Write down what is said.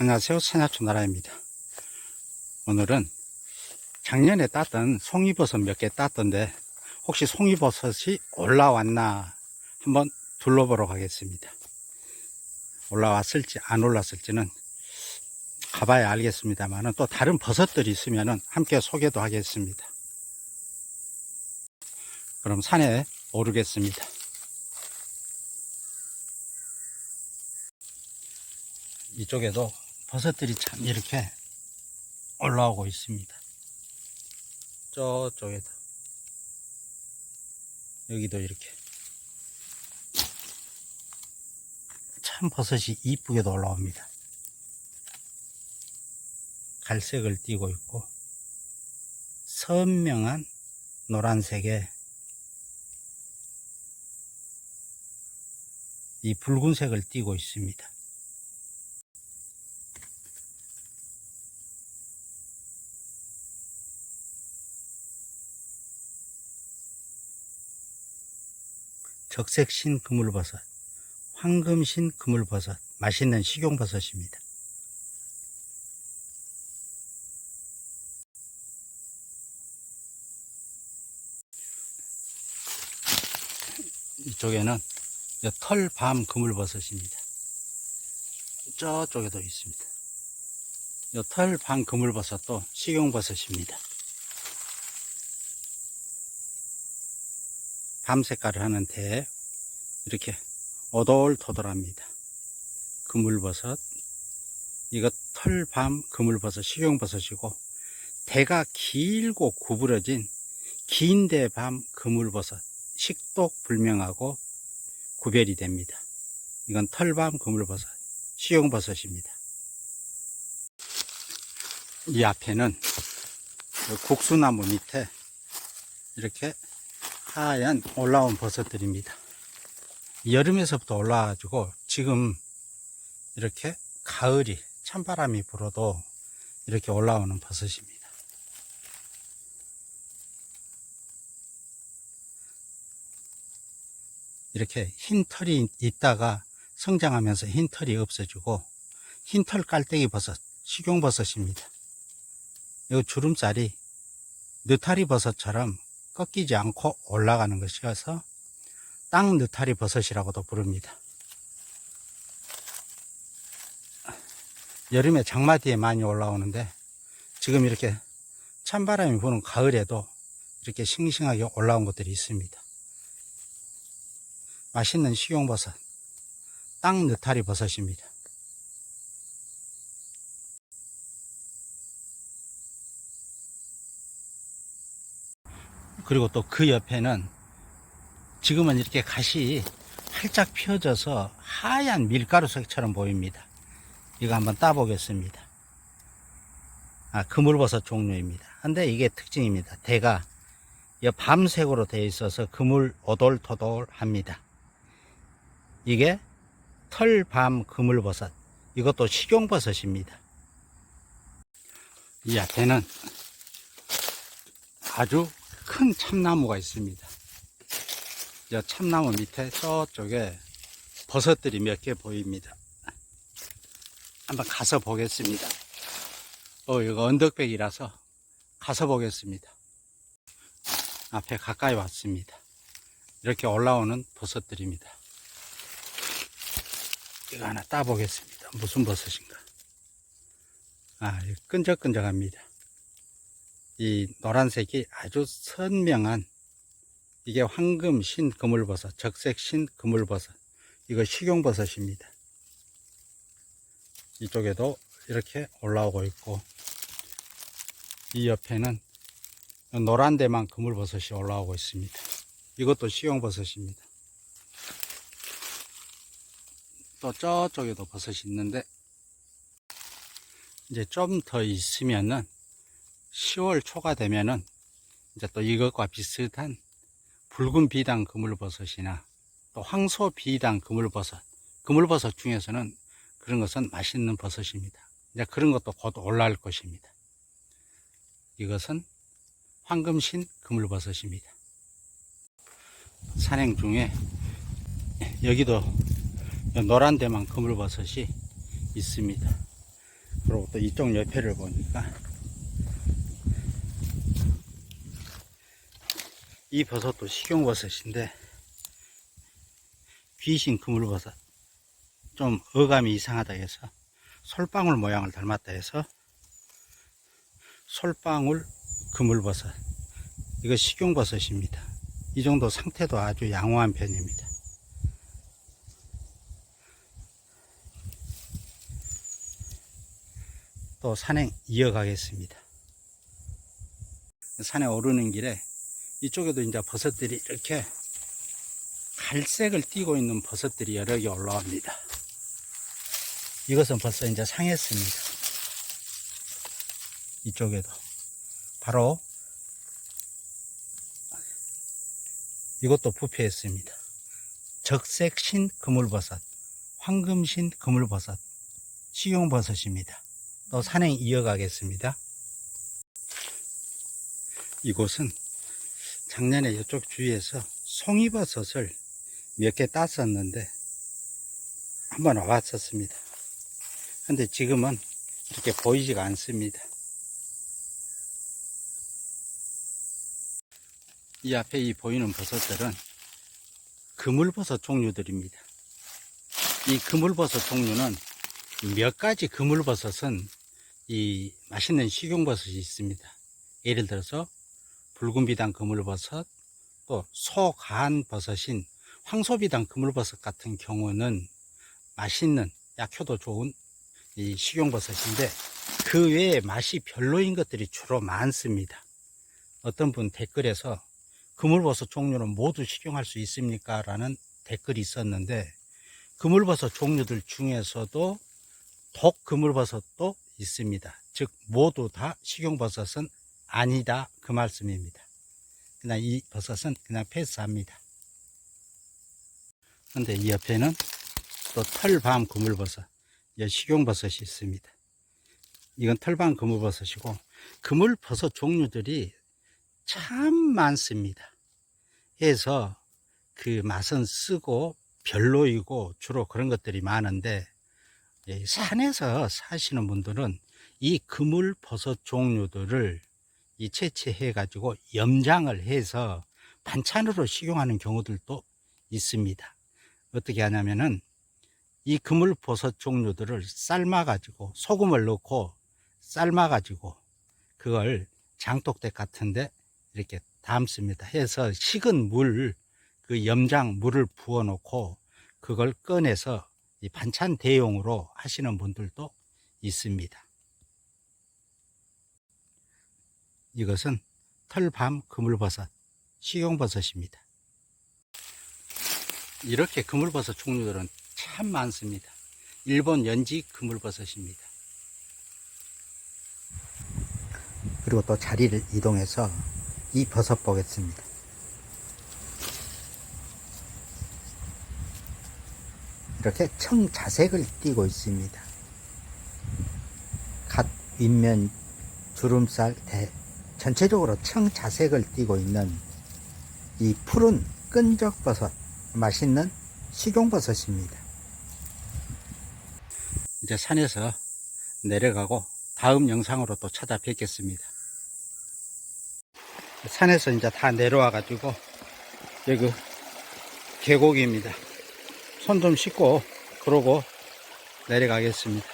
안녕하세요. 산야초 나라입니다. 오늘은 작년에 땄던 송이버섯 몇 개 땄던데 혹시 송이버섯이 올라왔나 한번 둘러보러 가겠습니다. 올라왔을지 안 올랐을지는 가봐야 알겠습니다만 또 다른 버섯들이 있으면 함께 소개도 하겠습니다. 그럼 산에 오르겠습니다. 이쪽에도 버섯들이 참 이렇게 올라오고 있습니다. 저쪽에도 여기도 이렇게 참 버섯이 이쁘게도 올라옵니다. 갈색을 띠고 있고 선명한 노란색에 이 붉은색을 띠고 있습니다. 적색신 그물버섯, 황금신 그물버섯, 맛있는 식용버섯입니다. 이쪽에는 이 털밤 그물버섯입니다. 저쪽에도 있습니다. 이 털밤 그물버섯도 식용버섯입니다. 밤 색깔을 하는데 이렇게 오돌토돌합니다. 그물버섯 이거 털밤 그물버섯 식용버섯이고 대가 길고 구부러진 긴대 밤 그물버섯 식독 불명하고 구별이 됩니다. 이건 털밤 그물버섯 식용버섯입니다. 이 앞에는 국수나무 밑에 이렇게 하얀 올라온 버섯들입니다. 여름에서부터 올라와가지고 지금 이렇게 가을이 찬바람이 불어도 이렇게 올라오는 버섯입니다. 이렇게 흰 털이 있다가 성장하면서 흰 털이 없어지고 흰 털 깔때기 버섯, 식용버섯입니다. 이 주름살이 느타리 버섯처럼 꺾이지 않고 올라가는 것이어서 땅 느타리 버섯이라고도 부릅니다. 여름에 장마디에 많이 올라오는데 지금 이렇게 찬바람이 부는 가을에도 이렇게 싱싱하게 올라온 것들이 있습니다. 맛있는 식용버섯, 땅 느타리 버섯입니다. 그리고 또 그 옆에는 지금은 이렇게 갓이 활짝 펴져서 하얀 밀가루 색처럼 보입니다. 이거 한번 따보겠습니다. 아, 그물버섯 종류입니다. 근데 이게 특징입니다. 대가 이 밤색으로 되어 있어서 그물 오돌토돌 합니다. 이게 털밤 그물버섯. 이것도 식용버섯입니다. 이 앞에는 아주 큰 참나무가 있습니다. 이 참나무 밑에 저쪽에 버섯들이 몇 개 보입니다. 한번 가서 보겠습니다. 어, 이거 언덕백이라서 가서 보겠습니다. 앞에 가까이 왔습니다. 이렇게 올라오는 버섯들입니다. 이거 하나 따보겠습니다. 무슨 버섯인가? 아, 끈적끈적합니다. 이 노란색이 아주 선명한 이게 황금 신 그물버섯, 적색 신 그물버섯. 이거 식용버섯입니다. 이쪽에도 이렇게 올라오고 있고 이 옆에는 노란 데만 그물버섯이 올라오고 있습니다. 이것도 식용버섯입니다. 또 저쪽에도 버섯이 있는데 이제 좀 더 있으면은 10월 초가 되면은 이제 또 이것과 비슷한 붉은 비단 그물버섯이나 또 황소 비단 그물버섯, 그물버섯 중에서는 그런 것은 맛있는 버섯입니다. 이제 그런 것도 곧 올라올 것입니다. 이것은 황금신 그물버섯입니다. 산행 중에 여기도 노란 데만 그물버섯이 있습니다. 그리고 또 이쪽 옆에를 보니까 이 버섯도 식용버섯인데 귀신 그물버섯. 좀 어감이 이상하다 해서 솔방울 모양을 닮았다 해서 솔방울 그물버섯. 이거 식용버섯입니다. 이 정도 상태도 아주 양호한 편입니다. 또 산행 이어가겠습니다. 산에 오르는 길에 이쪽에도 이제 버섯들이 이렇게 갈색을 띠고 있는 버섯들이 여러 개 올라옵니다. 이것은 벌써 이제 상했습니다. 이쪽에도. 바로 이것도 부패했습니다. 적색신 그물버섯, 황금신 그물버섯, 식용버섯입니다. 또 산행 이어가겠습니다. 이곳은 작년에 이쪽 주위에서 송이버섯을 몇 개 땄었는데 한번 와봤었습니다. 근데 지금은 이렇게 보이지가 않습니다. 이 앞에 이 보이는 버섯들은 그물버섯 종류들입니다. 이 그물버섯 종류는 몇 가지 그물버섯은 이 맛있는 식용버섯이 있습니다. 예를 들어서 붉은 비단 그물버섯, 또 소간 버섯인 황소비단 그물버섯 같은 경우는 맛있는 약효도 좋은 이 식용버섯인데 그 외에 맛이 별로인 것들이 주로 많습니다. 어떤 분 댓글에서 그물버섯 종류는 모두 식용할 수 있습니까? 라는 댓글이 있었는데 그물버섯 종류들 중에서도 독 그물버섯도 있습니다. 즉 모두 다 식용버섯은 아니다 그 말씀입니다. 그냥 이 버섯은 그냥 패스합니다. 근데 이 옆에는 또 털밤 그물버섯, 이 식용버섯이 있습니다. 이건 털밤 그물버섯이고 그물버섯 종류들이 참 많습니다. 해서 그 맛은 쓰고 별로이고 주로 그런 것들이 많은데 이 산에서 사시는 분들은 이 그물버섯 종류들을 이 채취해 가지고 염장을 해서 반찬으로 식용하는 경우들도 있습니다. 어떻게 하냐면은 이 그물버섯 종류들을 삶아 가지고 소금을 넣고 삶아 가지고 그걸 장독대 같은데 이렇게 담습니다. 해서 식은 물, 그 염장 물을 부어 놓고 그걸 꺼내서 이 반찬 대용으로 하시는 분들도 있습니다. 이것은 털밤 그물버섯, 식용버섯입니다. 이렇게 그물버섯 종류들은 참 많습니다. 일본 연지 그물버섯입니다. 그리고 또 자리를 이동해서 이 버섯 보겠습니다. 이렇게 청자색을 띠고 있습니다. 갓 윗면 주름살 대 전체적으로 청자색을 띠고 있는 이 푸른 끈적버섯 맛있는 식용버섯입니다. 이제 산에서 내려가고 다음 영상으로 또 찾아뵙겠습니다. 산에서 이제 다 내려와 가지고 여기 계곡입니다. 손 좀 씻고 그러고 내려가겠습니다.